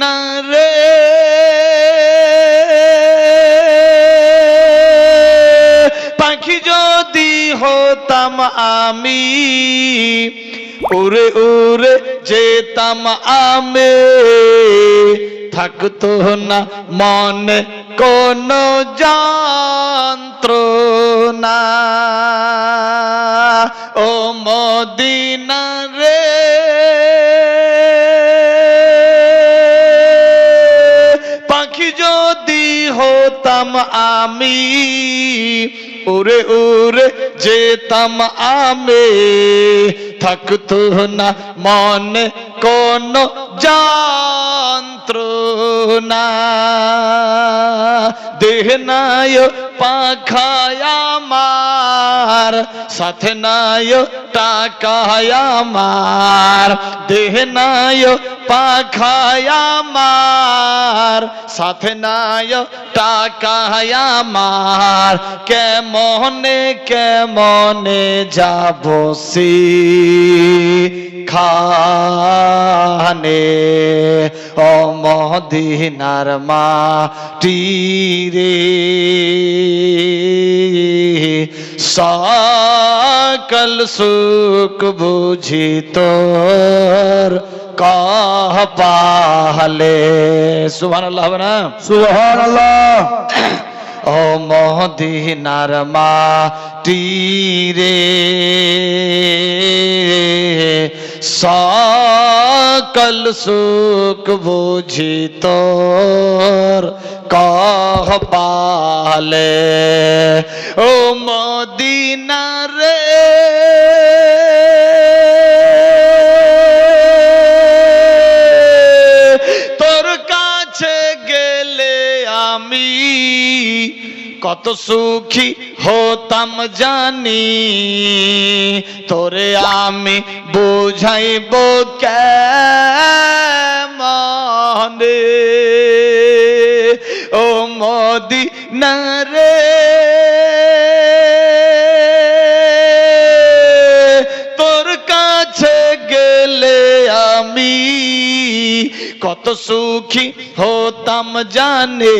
Medina রে। পাখি যদি হতাম আমি, উড়ে উড়ে যেতাম আমি। থাকতো না মনে, কোন যন্ত্রণা। ও মদিনা আমি, উড়ে উড়ে যেতাম আমি। থাকতো না মনে কোন যন্ত্রণা। দেহ নাই পাখায় আমার, সাথে নাই টাকায় আমার দেহ নাই পাখায় আমার সাথে নাই টাকায় আমার, কেমনে কেমনে যাব সি খানে ও মদিনার মাটি রে, সকল সুখ বুঝি তোর কহ পাহলে। সুবহান আল্লাহ হবে না? সুবহানাল্লাহ। ও মদিনার মাটি রে। সকল সুখ বুঝি তোর কহ পালে ও মদিনা কত সুখী হতাম জানি। তোরে আমি বুঝাইব কেমনে ও মোদি রে তোর কাছে গেলে আমি কত সুখী হতাম জানে,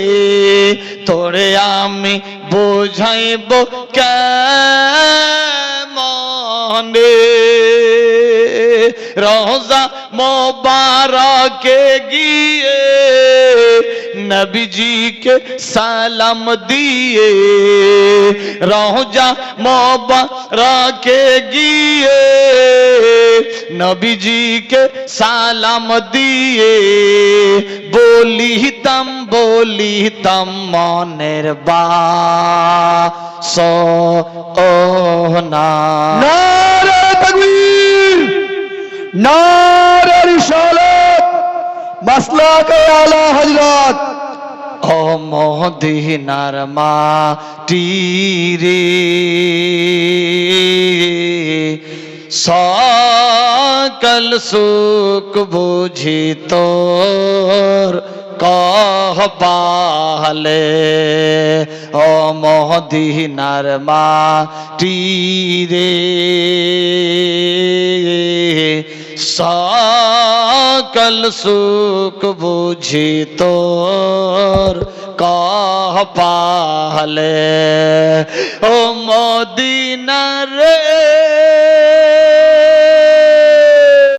তোরে আমি বোঝাইব কেমনে? রোজা মোবারকে গিয়ে নবীজিকে সালাম দিয়ে রোজা মোবারকে গিয়ে নবীজিকে সালাম দিয়ে বলিতাম বলিতাম মনের বা সো ও না। নারে তাকবীর নারে রিসালাত মাসলাকে আলা হযরত। ও মদিনার মাটি রে সকল সুখ বুঝি তোর কহ পাহলে ও মদিনার মাটি রে সকল সুখ বুঝি তোর কহ পাহলে ও মদিনা